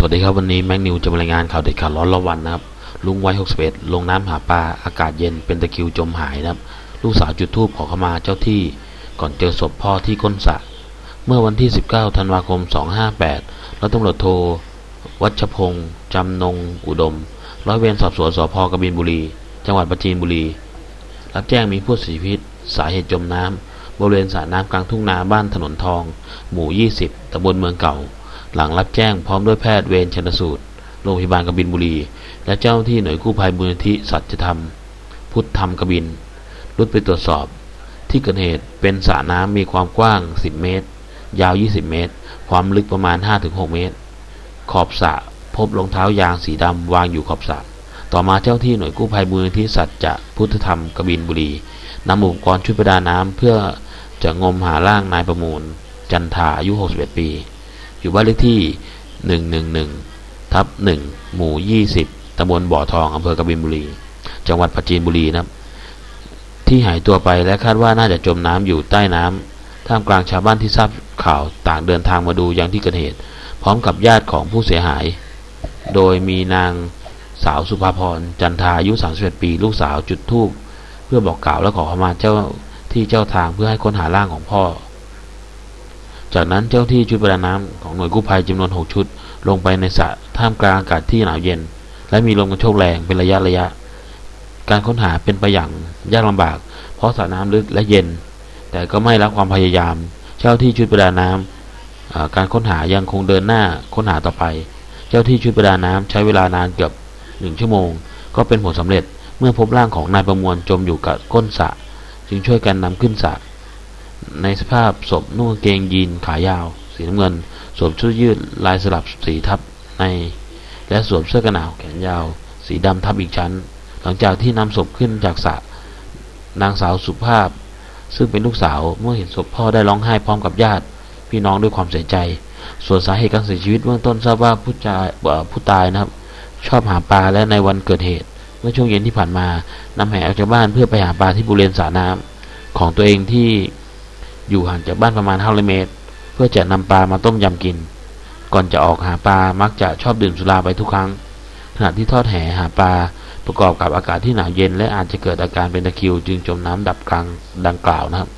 สวัสดีครับวันนี้แม็กนิวจะมารายงานข่าวเด็ดข่าวร้อนละวันนะครับ ลุงวัย61 ลงน้ำหาปลาอากาศเย็นเป็นตะคิวจมหายนะครับ ลูกสาวจุดธูปขอขมาเจ้าที่ ก่อนเจอศพพ่อที่ก้นสระเมื่อวันที่ 19 ธันวาคม 258ร้อยตำรวจโทวัชพงษ์จำนงอุดม ร้อยเวรสอบสวนสพกบินบุรี จังหวัดปราจีนบุรี รับแจ้งมีผู้เสียชีวิตสาเหตุจมน้ำบริเวณสระน้ำกลางทุ่งนาบ้านถนนทอง หมู่ 20ตำบลเมืองเก่า หลังรับแจ้งพร้อมด้วยแพทย์เวรชนสูตร โรงพยาบาลกบินบุรี และเจ้าหน้าที่หน่วยกู้ภัยมูลนิธิสัจธรรม พุทธธรรมกบิน รุดไปตรวจสอบ ที่เกิดเหตุเป็นสระน้ำมีความกว้าง 10 เมตร ยาว 20 เมตร ความลึกประมาณ 5-6 เมตร ขอบสระพบรองเท้ายางสีดำวางอยู่ขอบสระต่อมาเจ้าที่หน่วยกู้ภัยมูลนิธิสัจจะพุทธธรรมกบินบุรีนำอุปกรณ์ชุดประดาน้ำเพื่อจะงมหาร่างนายประมูล จันทาอายุ 61 ปี อยู่บ้านเลขที่ 111ทับ1หมู่ 20ตำบลบ่อทองอำเภอกบินบุรี จังหวัดปราจีนบุรีนะครับ ที่หายตัวไปและคาดว่าน่าจะจมน้ำอยู่ใต้น้ำท่ามกลางชาวบ้านที่ทราบข่าวต่างเดินทางมาดูยังที่เกิดเหตุ พร้อมกับญาติของผู้เสียหาย โดยมีนางสาวสุภาพรจันทาอายุ 31 ปี ลูกสาวจุดธูปเพื่อบอกกล่าวและขอขมาเจ้าที่เจ้าทางเพื่อให้ค้นหาร่างของพ่อ จากนั้นเจ้าที่ชุดประดาน้ำของหน่วยกู้ภัยจำนวน 6 ชุด ลงไปในสระท่ามกลางอากาศที่หนาวเย็น และมีลมกระโชกแรงเป็นระยะระยะ การค้นหาเป็นไปอย่างยากลำบาก เพราะสระน้ำลึกและเย็น แต่ก็ไม่ละความพยายาม เจ้าที่ชุดประดาน้ำอ่าการค้นหายังคงเดินหน้าค้นหาต่อไป เจ้าที่ชุดประดาน้ำใช้เวลานานเกือบหนึ่งชั่วโมง ก็เป็นผลสำเร็จเมื่อพบร่างของนายประมวลจมอยู่กับก้นสระจึงช่วยกันนำขึ้นสระ ในสภาพศพนุ่งกางเกงยีนขายาว สีน้ำเงินสวมชุดยืดลายสลับสีทับใน และสวมเสื้อกันหนาวแขนยาว สีดำทับอีกชั้น หลังจากที่นำศพขึ้นจากสระนางสาวสุภาพ ซึ่งเป็นลูกสาวเมื่อเห็นศพพ่อได้ร้องไห้พร้อมกับญาติ พี่น้องด้วยความเสียใจ ส่วนสาเหตุการเสียชีวิตเบื้องต้นทราบว่าผู้ชายผู้ตายนะครับ ชอบหาปลาและในวันเกิดเหตุ เมื่อช่วงเย็นที่ผ่านมานำแหออกจากบ้านเพื่อไปหาปลาที่บริเวณสระน้ำของตัวเองที่ อยู่ห่างจากบ้านประมาณ500เมตร เพื่อจะนำปลามาต้มยำกิน ก่อนจะออกหาปลามักจะชอบดื่มสุราไปทุกครั้ง ขณะที่ทอดแหหาปลาประกอบกับอากาศที่หนาวเย็น และอาจจะเกิดอาการเป็นตะคริว จึงจมน้ำดับกลางดังกล่าวนะครับ